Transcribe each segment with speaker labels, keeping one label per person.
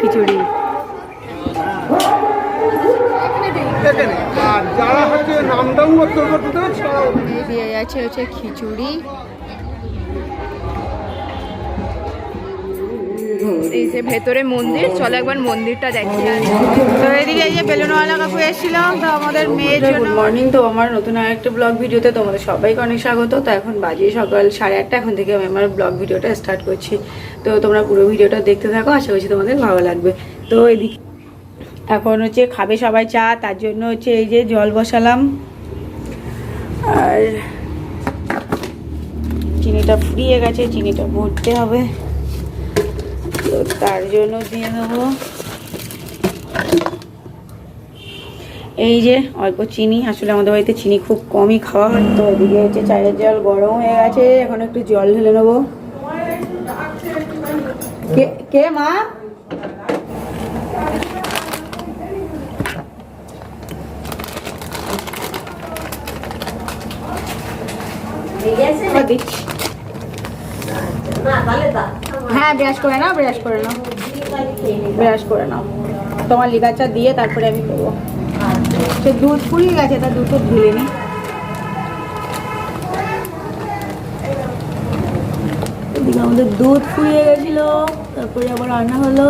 Speaker 1: খিচুড়ি। দিয়ে যাচ্ছে হচ্ছে খিচুড়ি। এই যে ভেতরে মন্দির চলো একবার মন্দিরটা দেখি তো এদিকে এই যে বেলুনওয়ালা কাকু এসেছিল তো আমাদের মেয়ের জন্য গুড মর্নিং তো আমার নতুন আরেকটা ব্লগ ভিডিওতে তোমাদের সবাইকে অনেক স্বাগত। তো এখন বাজে সকাল সাড়ে আটটা এখন থেকে আমি আমার ব্লগ ভিডিওটা স্টার্ট করছি। তো তোমরা পুরো ভিডিওটা দেখতে থাকো, আশা করছি তোমাদের ভালো লাগবে। তো এদিকে এখন হচ্ছে খাবে সবাই চা, তার জন্য হচ্ছে এই যে জল বসালাম। আর চিনিটা ফুরিয়ে গেছে, চিনিটা ভরতে হবে। তো তার জন্য দিয়ে দেবো। এই যে অল্প চিনি, আসলে আমাদের বাড়িতে চিনি খুব কমই খাওয়া হয়। তো এদিকে হচ্ছে চায়ের জল গরম হয়ে গেছে, এখন একটু জল ঢেলে নেব। কে মা? হ্যাঁ ব্রাশ করে নাও ব্রাশ করে নাও। ব্রাশ করে নাও। তোমার লিগাচা দিয়ে তারপরে আমি করব। সে দুধ ফুরিয়ে গেছে তা দুধ ঢেলে নি। আমাদের দুধ ফুরিয়ে গেছিল। তারপরে আবার রান্না হলো।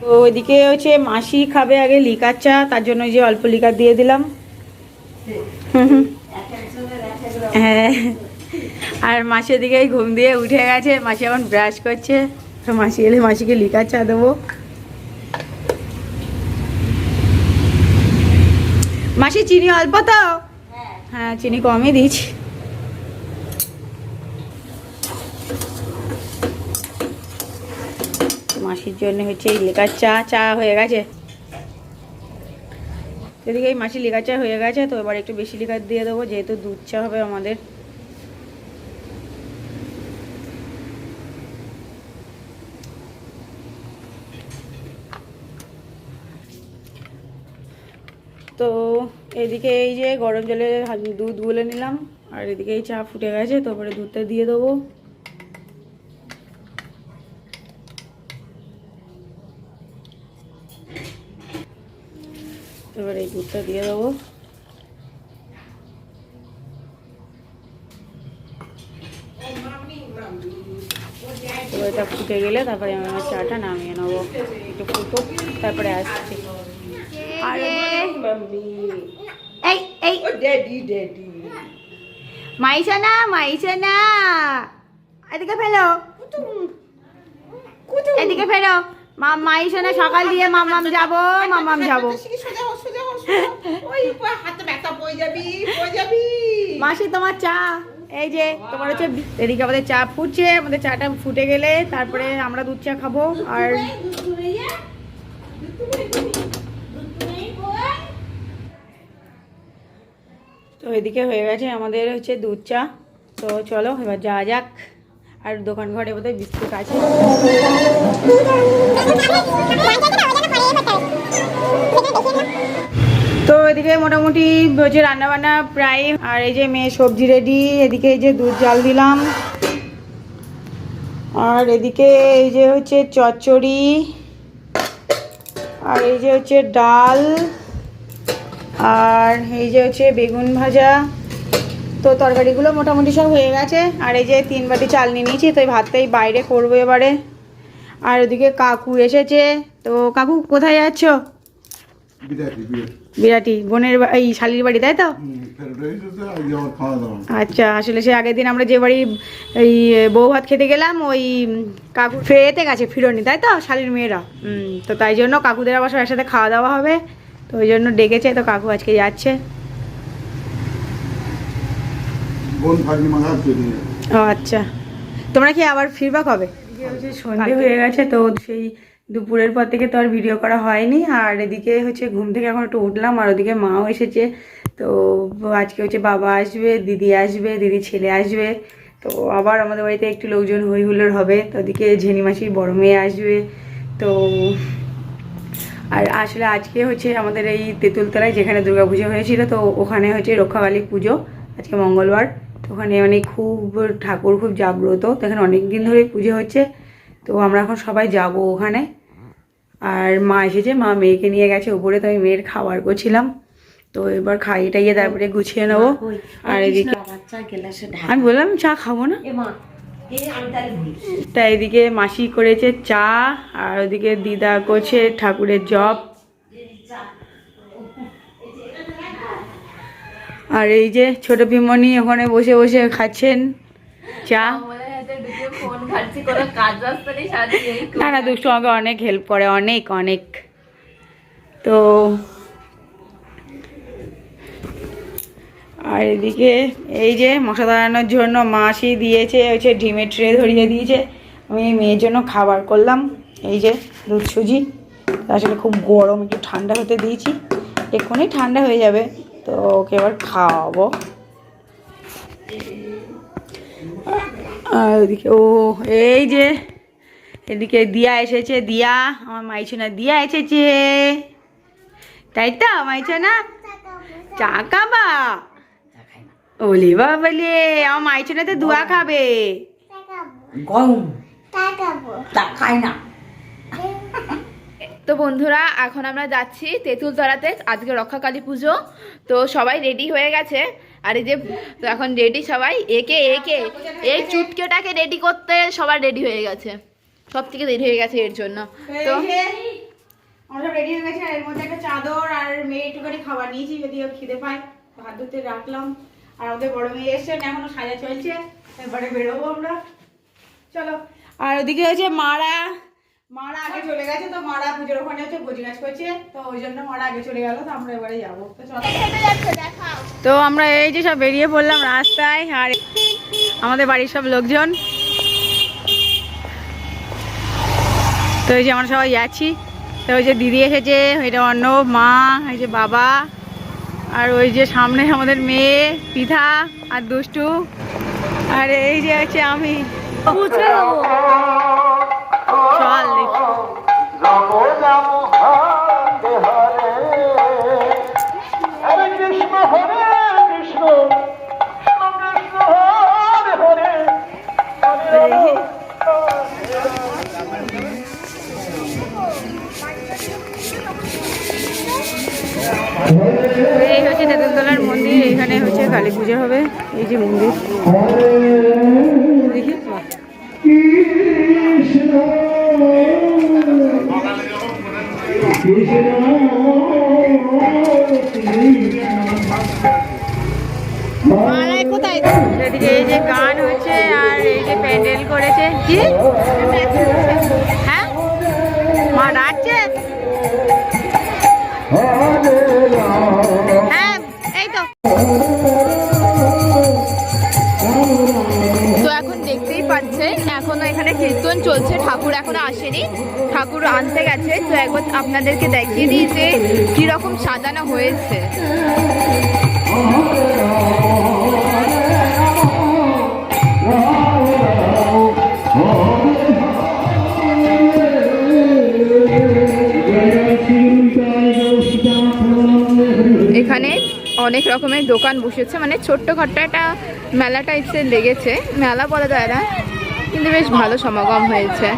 Speaker 1: তো ওইদিকে হচ্ছে মাসি খাবে আগে লিকার চা, তার জন্য যে অল্প লিকার দিয়ে দিলাম। হ্যাঁ। আর মাসি ওদিকে ঘুম দিয়ে উঠে গেছে, মাসি এখন ব্রাশ করছে। তো মাসি এলে মাসিকে লিকার চা দেবো। মাসি, চিনি অল্প তো? হ্যাঁ চিনি কমই দিচ্ছি মাসির জন্য হচ্ছে এই লেকার চা চা হয়ে গেছে। এদিকে এই মাসি লেকার চা হয়ে গেছে, তো এবার একটু বেশি লিকার দিয়ে দেবো, যেহেতু দুধ চা হবে আমাদের তো এদিকে এই যে গরম জলে হাল- দুধ গুলে নিলাম আর এদিকে এই চা ফুটে গেছে তারপরে দুধটা দিয়ে দেবো। এবার এই দুধটা দিয়ে দেবো। এবার এটা ফুটে গেলে তারপরে আমি আমার চাটা নামিয়ে নেব। একটু ফুটো তারপরে আসছি। আর এই
Speaker 2: ড্যাডি ড্যাডি
Speaker 1: মাইসা না মাইসা না এদিকে ফেলো এদিকে ফেলো মা মাইসা না সকাল দিয়ে মামাম যাব মামাম যাব মাসি তোমার চা এই যে তোমার হচ্ছে এদিকে আমাদের চা ফুটছে আমাদের চাটা ফুটে গেলে তারপরে আমরা দুধ চা খাব আর তো এদিকে হয়ে গেছে আমাদের হচ্ছে দুধ চা। তো চলো এবার যাওয়া যাক। আর দোকান ঘরে বোধহয় বিস্কুট আছে। তো এদিকে মোটামুটি হচ্ছে রান্নাবান্না প্রায়, আর এই যে মেয়ে সবজি রেডি এদিকে এই যে দুধ জাল দিলাম। আর এদিকে এই যে হচ্ছে চচ্চড়ি, আর এই যে হচ্ছে ডাল। আর এই যে হচ্ছে বেগুন ভাজা তো তরকারিগুলো মোটামুটি সব হয়ে গেছে। আর এই যে তিন বাটি চাল নিয়ে নিয়েছি তো এই ভাতটাই বাইরে করব এবারে। আর ওদিকে কাকু এসেছে তো কাকু কোথায় যাচ্ছ?
Speaker 2: বিরাটি
Speaker 1: বোনের এই শালির বাড়ি তাই তো? আচ্ছা আসলে সে আগের দিন আমরা যে বাড়ি এই বউ ভাত খেতে গেলাম ওই কাকু ফেরেতে গেছে ফিরনি তাই তো? শালির মেয়েরা। তো তাই জন্য কাকুদের আবার সব একসাথে খাওয়া দাওয়া হবে। ওই জন্য ডেকেছে তো কাকু আজকে যাচ্ছে। ও আচ্ছা। তোমরা কি আবার ফিরবা কবে? সন্ধে হয়ে গেছে তো সেই দুপুরের পর থেকে তো আর ভিডিও করা হয়নি। আর এদিকে হচ্ছে ঘুম থেকে এখন একটু উঠলাম আর ওদিকে মাও এসেছে। তো আজকে হচ্ছে বাবা আসবে দিদি আসবে দিদি ছেলে আসবে। তো আবার আমাদের বাড়িতে একটু লোকজন হই হুল্লোড় হবে। তো ওদিকে ঝেনি মাসির বড় মেয়ে আসবে। তো আর আসলে আজকে হচ্ছে আমাদের এই তেঁতুলতলায় যেখানে দুর্গাপুজো হয়েছিল তো ওখানে হচ্ছে রক্ষাকালী পুজো আজকে মঙ্গলবার। তো ওখানে মানে খুব ঠাকুর খুব জাগ্রত তো এখানে অনেক দিন ধরেই পুজো হচ্ছে। তো আমরা এখন সবাই যাব ওখানে। আর মা এসেছে মা মেয়েকে নিয়ে গেছে উপরে তো আমি মেয়ের খাবার করছিলাম। তো এবার খাইয়ে টাইয়ে তারপরে গুছিয়ে নেব। আর এদিকে আমি বললাম চা খাব না? তা এদিকে মাসি করেছে চা আর ওদিকে দিদা করছে ঠাকুরের জব আর এই যে ছোট পিমনি ওখানে বসে বসে খাচ্ছেন চা। না না দুষ্টু আমাকে অনেক হেল্প করে অনেক অনেক। তো আর এদিকে এই যে মশা দাঁড়ানোর জন্য মাসি দিয়েছে হচ্ছে ডিমের ট্রে ধরিয়ে দিয়েছে। আমি এই মেয়ের জন্য খাবার করলাম। এই যে দুধ সুজি। আসলে খুব গরম একটু ঠান্ডা হতে দিয়েছি। এক্ষুনি ঠান্ডা হয়ে যাবে তো ওকে এবার খাওয়াবো। আর ওদিকে ও এই যে এদিকে দিয়া এসেছে দিয়া আমার মাইছুনা দিয়া এসেছে। তাই তো মাইছুনা? চা খাবা ওলি বাবা বলে আমার মাইছুনা তো দুয়া খাবে।
Speaker 3: গরম তা না।
Speaker 4: তো বন্ধুরা এখন আমরা যাচ্ছি তেঁতুলতলাতে আজকে রক্ষাকালী পুজো। তো সবাই রেডি হয়ে গেছে। আর এই যে তো এখন রেডি সবাই। একে একে এই চুটকেটাকে রেডি করতে সবাই রেডি হয়ে গেছে। সব থেকে দেরি হয়ে গেছে এর জন্য। তো
Speaker 1: আমরা রেডি হয়ে গেছে। এর মধ্যে একটা চাদর আর মেয়ে একটুখানি খাবার নিয়েছি যদি খিদে পায়। ভাত ধুতে রাখলাম। আর ওদের বড় মেয়ে এসছে না, এখনও সাজা চলছে, এবারে বেরোবো আমরা। চলো। আর ওদিকে হচ্ছে মারা। মারা আগে চলে গেছে, তো মারা পুজোর ওখানে হচ্ছে ভোজি গাছ করছে, তো ওই জন্য মারা আগে চলে গেল, তো আমরা এবারে যাব। তো চলো। তো আমরা এই যে সব বেরিয়ে পড়লাম রাস্তায়, আর আমাদের বাড়ির সব লোকজন। তো এই যে আমরা সবাই যাচ্ছি। তো ওই যে দিদি এসেছে, এটা অর্ণব, মা, এই যে বাবা। আর ওই যে সামনে আমাদের মেয়ে পিঠা আর দুষ্টু। আর এই যে হচ্ছে আমি। চল দেখি। তেঁতুলতলার মন্দির এখানে হচ্ছে কালী পুজো হবে এই যে মন্দির। দেখি এদিকে এই যে গান হচ্ছে আর এই যে প্যান্ডেল করেছে। কি? হ্যাঁ? মা তো
Speaker 4: এখন দেখতেই পাচ্ছেন, এখনও এখানে কীর্তন চলছে, ঠাকুর এখনও আসেনি, ঠাকুর আনতে গেছে। তো একবার আপনাদেরকে দেখিয়ে দিই যে কীরকম সাজানো হয়েছে। অনেক রকমের দোকান বসেছে। মানে ছোট্ট ঘরটা একটা মেলা টাইপসের লেগেছে। মেলা বলা যায় না, কিন্তু বেশ ভালো সমাগম হয়েছে।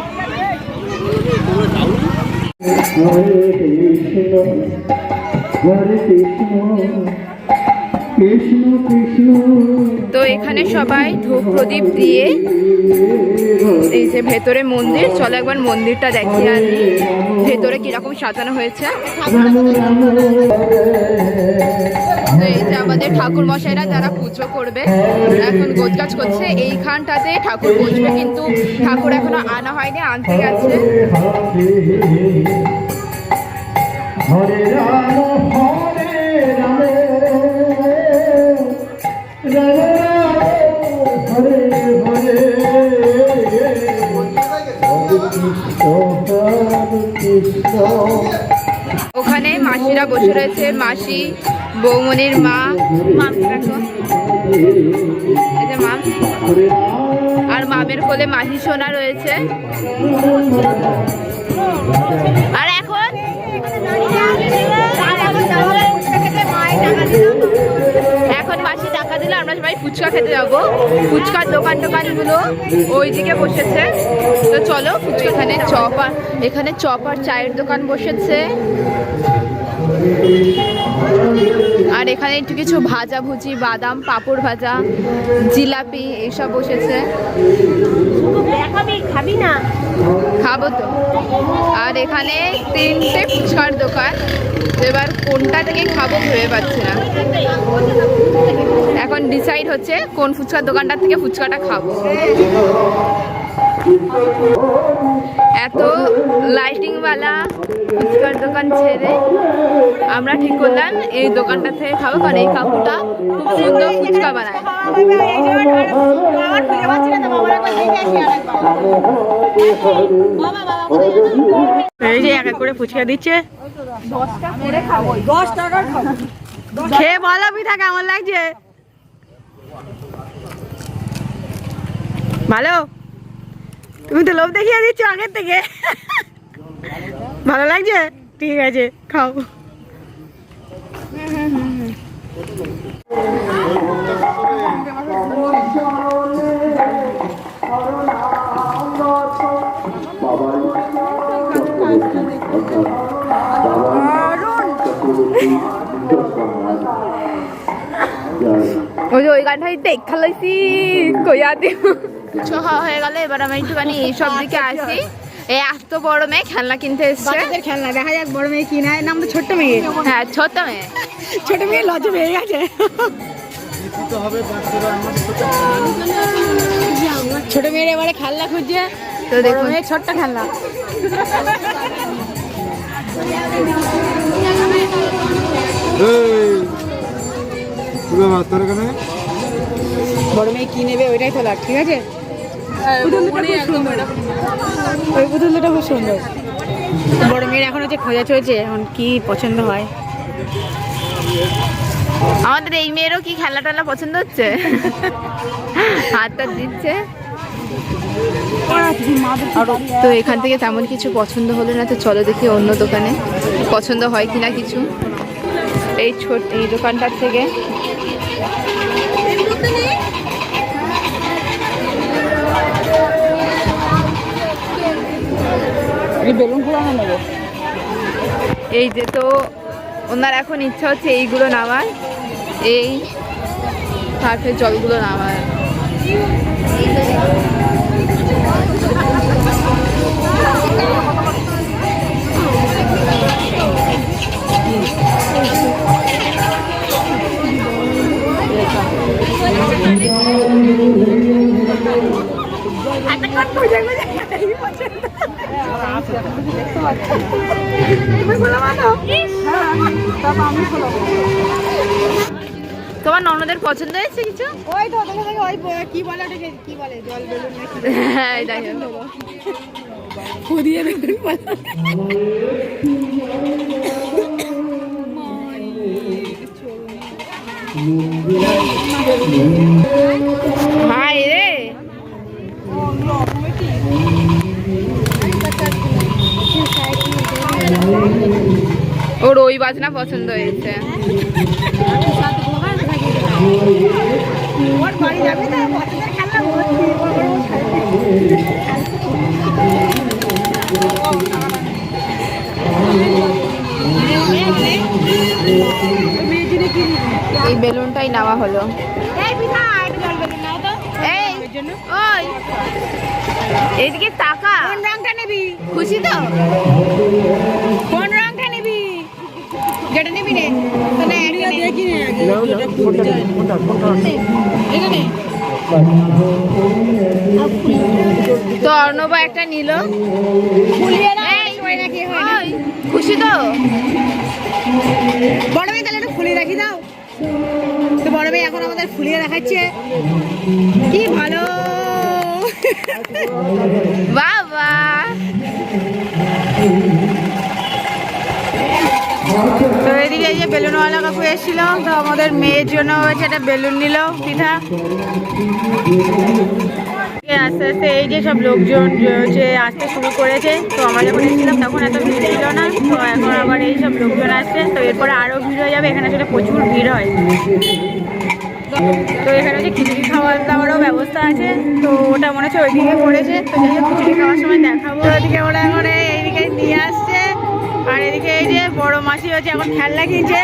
Speaker 2: কৃষ্ণ।
Speaker 4: তো এখানে সবাই ধূপ প্রদীপ দিয়ে এই যে ভেতরে মন্দির চলো একবার মন্দিরটা দেখিয়ে আনি ভেতরে কীরকম সাজানো হয়েছে। তো এই যে আমাদের ঠাকুর মশাইরা যারা পুজো করবে এখন গোছগাছ করছে এইখানটাতে ঠাকুর বসবে কিন্তু ঠাকুর এখনও আনা হয়নি আনতে গেছে।
Speaker 2: হরে রাম।
Speaker 4: ওখানে মাসিরা বসে রয়েছে মাসি বৌমনির মা আর মামের কোলে মাসি সোনা রয়েছে। আর আমরা সবাই ফুচকা খেতে যাব। ফুচকার দোকান টোকানগুলো ওইদিকে বসেছে। তো চলো ফুচকা এখানে চপ আর এখানে চপ আর চায়ের দোকান বসেছে। আর এখানে একটু কিছু ভাজা ভুজি বাদাম পাঁপড় ভাজা জিলাপি এইসব বসেছে।
Speaker 3: খাবি না।
Speaker 4: খাব তো। আর এখানে তিনটে ফুচকার দোকান। এবার কোনটা থেকে খাব ভেবে পাচ্ছি না। এখন ডিসাইড হচ্ছে কোন ফুচকার দোকানটা থেকে ফুচকাটা খাব। এত লাইটিংওয়ালা ফুচকার দোকান ছেড়ে আমরা ঠিক করলাম, এই দোকানটা থেকে খাব, কারণ এই কাকুটা খুব সুন্দর ফুচকা বানায়।
Speaker 1: এই যে এক এক করে ফুচকা দিচ্ছে। খেয়ে বলো পিঠা, কেমন লাগছে? ভালো? তুমি তো লোভ দেখিয়ে দিচ্ছ আগের থেকে। ভালো লাগছে? ঠিক আছে খাও।
Speaker 4: ওই যে ওই গানটাই দেখা লাইছি কইয়া দিও খাওয়া হয়ে গেল এবার আমি একটুখানি এইসব দিকে আসি এই এত বড় মেয়ে খেলনা কিনতে এসছে
Speaker 1: খেলনা দেখা যাক বড় মেয়ে কি নেয় নাম তো ছোট্ট মেয়ে
Speaker 4: হ্যাঁ ছোট মেয়ে
Speaker 1: ছোট মেয়ে লজে পেয়ে গেছে ছোট মেয়ের এবারে খেলনা খুঁজছে
Speaker 4: তো দেখো
Speaker 1: মেয়ে ছোট্ট খেলনা
Speaker 2: এই পুরো মাস্টার এখানে?
Speaker 1: বড় মেয়ে কি নেবে ওইটাই তো লাগ ঠিক আছে? পুতুলটা ওই পুতুলটা খুব সুন্দর। বড় মেয়ের এখন হচ্ছে খোঁজা চলছে এখন কি পছন্দ হয়।
Speaker 4: আমাদের এই মেয়েরও কি খেলা টেলা পছন্দ হচ্ছে? হাতটা দিচ্ছে। তো এখান থেকে তেমন কিছু পছন্দ হলো না তো চলো দেখি অন্য দোকানে। পছন্দ হয় কিনা কিছু। এই ছোট এই দোকানটার থেকে।
Speaker 1: বেলুন নেব।
Speaker 4: এই যে তো ওনার এখন ইচ্ছা হচ্ছে এইগুলো নামার। এই সার্ফের জলগুলো নামার। তোমার ননদের পছন্দ হয়েছে কিছু?
Speaker 1: ওই তো থেকে ওই কি বলে ওটাকে কি বলে জল বেলুন নাকি
Speaker 4: হ্যাঁ যাই হোক
Speaker 1: ফুদিয়ে বেলুন বলে।
Speaker 4: হাই রে। ওর ওই বাজনা পছন্দ হয়েছে।
Speaker 1: ওর বাড়ি
Speaker 4: এই বেলুনটাই নেওয়া হলো। এইদিকে তাকা।
Speaker 1: কোন রংটা নিবি?
Speaker 4: খুশি তো?
Speaker 1: কোন রংটা নিবি? যেটা নিবি একটা দেখি নে। এখানে
Speaker 4: তো অর্ণব একটা নিল।
Speaker 1: হয়
Speaker 4: খুশি তো?
Speaker 1: বড় ফুলিয়ে রাখি দাও। তো বড় মেয়ে এখন আমাদের ফুলিয়ে দেখাচ্ছে। কি ভালো।
Speaker 4: বাবা।
Speaker 1: তো এদিকে যে বেলুনওয়ালা কাকু এসেছিল, তো আমাদের মেয়ের জন্য হচ্ছে একটা বেলুন নিল, পিঠা। আস্তে আস্তে এই যে সব লোকজন যে আসতে শুরু করেছে, তো আমরা যখন এসেছিলাম তখন এত ভিড় ছিল না, তো এখন আবার এই সব লোকজন আসছে, তো এরপরে আরও ভিড় হয়ে যাবে, এখানে আসলে প্রচুর ভিড় হয়। তো এখানে হচ্ছে খিচুড়ি খাওয়ার দাওয়ারও ব্যবস্থা আছে, তো ওটা মনে হচ্ছে ওইদিকে পড়েছে তো যাই খিচুড়ি খাওয়ার সময় দেখাবো তো ওইদিকে ওরা এখন এই- এইদিকে নিয়ে আসছে, আর এদিকে এই যে বড় মাসি হচ্ছে এখন খেলনা কিনছে।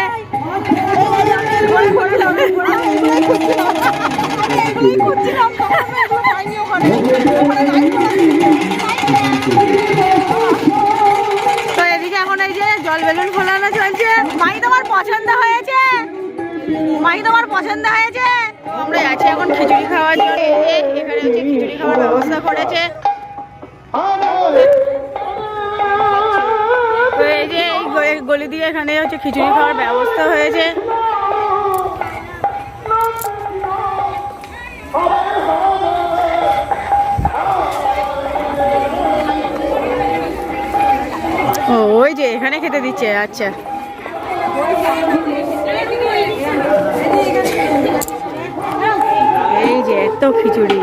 Speaker 1: তো এদিকে এখন এই যে জল বেলুন ফোলানো চলছে। মাই তোমার পছন্দ হয়েছে? মাই তোমার পছন্দ হয়েছে? আমরা আছি এখন খিচুড়ি খাওয়ার জন্য। এখানে হচ্ছে খিচুড়ি খাওয়ার ব্যবস্থা করেছে। এই যে গলি দিয়ে এখানে হচ্ছে খিচুড়ি খাওয়ার ব্যবস্থা হয়েছে। এখানে খেতে দিচ্ছে আচ্ছা। এই যে এত খিচুড়ি।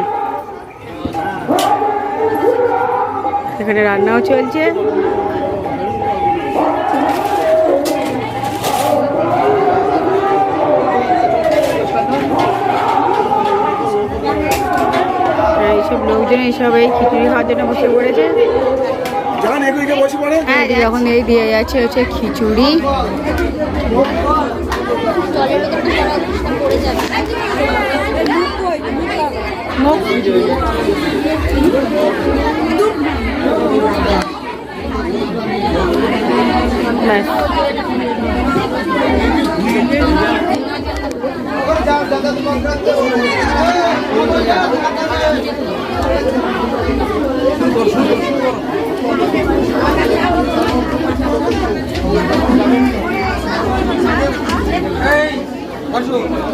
Speaker 1: এখানে রান্নাও চলছে। এইসব লোকজন এইসব এই খিচুড়ি খাওয়ার জন্য বসে পড়েছে
Speaker 2: যখন এগুলিকে বসে পড়ে
Speaker 1: হ্যাঁ যখন এই দিয়ে যাচ্ছে হচ্ছে খিচুড়ি ব্যাস।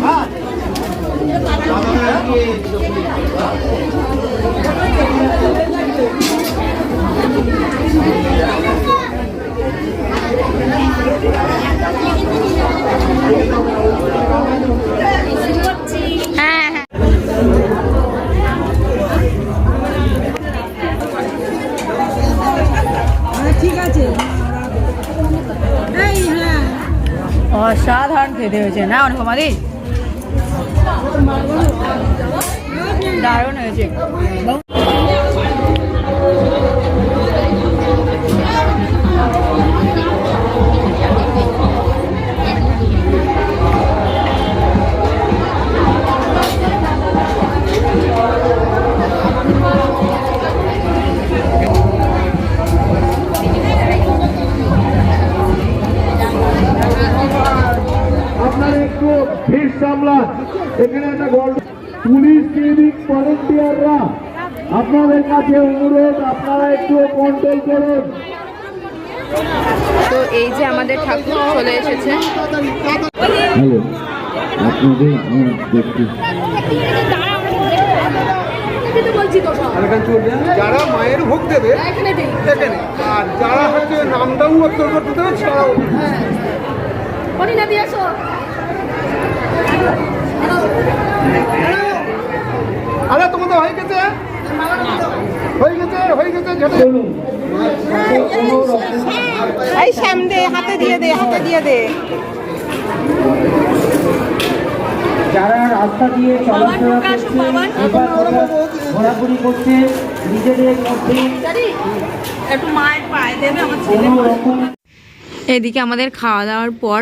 Speaker 1: হ্যাঁ
Speaker 5: ဖြစ်သေးလို့ချင်းနောက်တော့ဘာမသိဒါတော့နေချင်း
Speaker 4: তো এই যে আমাদের ঠাকুর চলে এসেছে
Speaker 5: হ্যালো আপনাদের আমার দেখতে
Speaker 2: যারা মায়ের ভোগ দেবে এখানে আর যারা হচ্ছে নামদাং উত্তর করতে দেবে আরে তোমাদের হয়ে গেছে গেছে গেছে যেটা
Speaker 1: এই শ্যাম দে হাতে দিয়ে দে হাতে দিয়ে দে।
Speaker 6: যারা রাস্তা দিয়ে চলাফেরা করছে ঘোরাঘুরি করছে নিজেদের মধ্যে
Speaker 1: একটু মায়ের পায়ে দেবে আমার এদিকে আমাদের খাওয়া দাওয়ার পর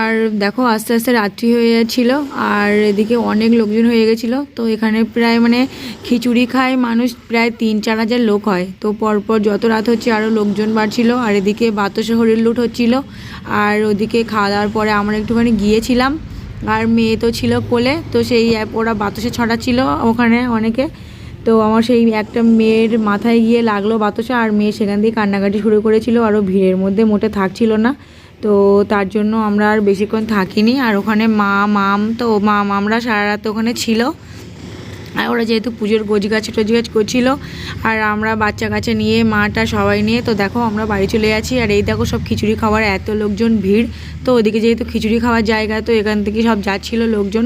Speaker 1: আর দেখো আস্তে আস্তে রাত্রি হয়ে যাচ্ছিল, আর এদিকে অনেক লোকজন হয়ে গেছিল। তো এখানে প্রায় মানে খিচুড়ি খায় মানুষ, প্রায় তিন চার হাজার লোক হয়। তো পরপর যত রাত হচ্ছে আরও লোকজন বাড়ছিল, আর এদিকে বাতাসে হরির লুট হচ্ছিল। আর ওদিকে খাওয়া দাওয়ার পরে আমরা একটুখানি গিয়েছিলাম, আর মেয়ে তো ছিল কোলে, তো সেই অ্যাপ ওরা বাতাসে ছড়াচ্ছিল ওখানে অনেকে। তো আমার সেই একটা মেয়ের মাথায় গিয়ে লাগল বাতাসা, আর মেয়ে সেখান দিয়ে কান্নাকাটি শুরু করেছিল আরও ভিড়ের মধ্যে মোটে থাকছিল না। তো তার জন্য আমরা আর বেশিক্ষণ থাকিনি। আর ওখানে মা, মাম তো মা, মামরা সারা রাত ওখানে ছিল। আর ওরা যেহেতু পুজোর গোজগাছ টোজগাছ করছিল, আর আমরা বাচ্চা কাচ্চা নিয়ে, মাটা সবাই নিয়ে, তো দেখো আমরা বাড়ি চলে যাচ্ছি। আর এই দেখো সব খিচুড়ি খাওয়ার এত লোকজন ভিড়। তো ওদিকে যেহেতু খিচুড়ি খাওয়ার জায়গা, তো এখান থেকে সব যাচ্ছিল লোকজন।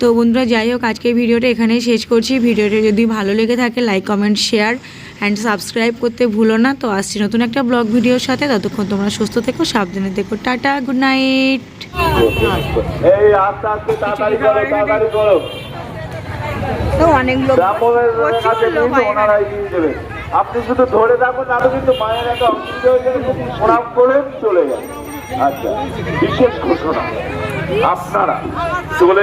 Speaker 1: তো বন্ধুরা, যাই হোক আজকে ভিডিওটা এখানেই শেষ করছি। ভিডিওটা যদি ভালো লেগে থাকে like comment share and subscribe করতে ভুলো না। তো আসছি নতুন একটা ব্লগ ভিডিওর সাথে। ততক্ষণ তোমরা সুস্থ থেকো সাবধানে থেকো। টাটা গুড নাইট
Speaker 5: এই আস্তে আস্তে তাড়াতাড়ি করো তাড়াতাড়ি করো।
Speaker 1: তো অনেক লোক
Speaker 5: আপনি শুধু ধরে থাকুন আমি কিন্তু মায়ের একটা অসুবিধা হয়ে গেলে খুব প্রণাম করে চলে যান আচ্ছা বিশেষ ঘোষণা। আপনারা চলে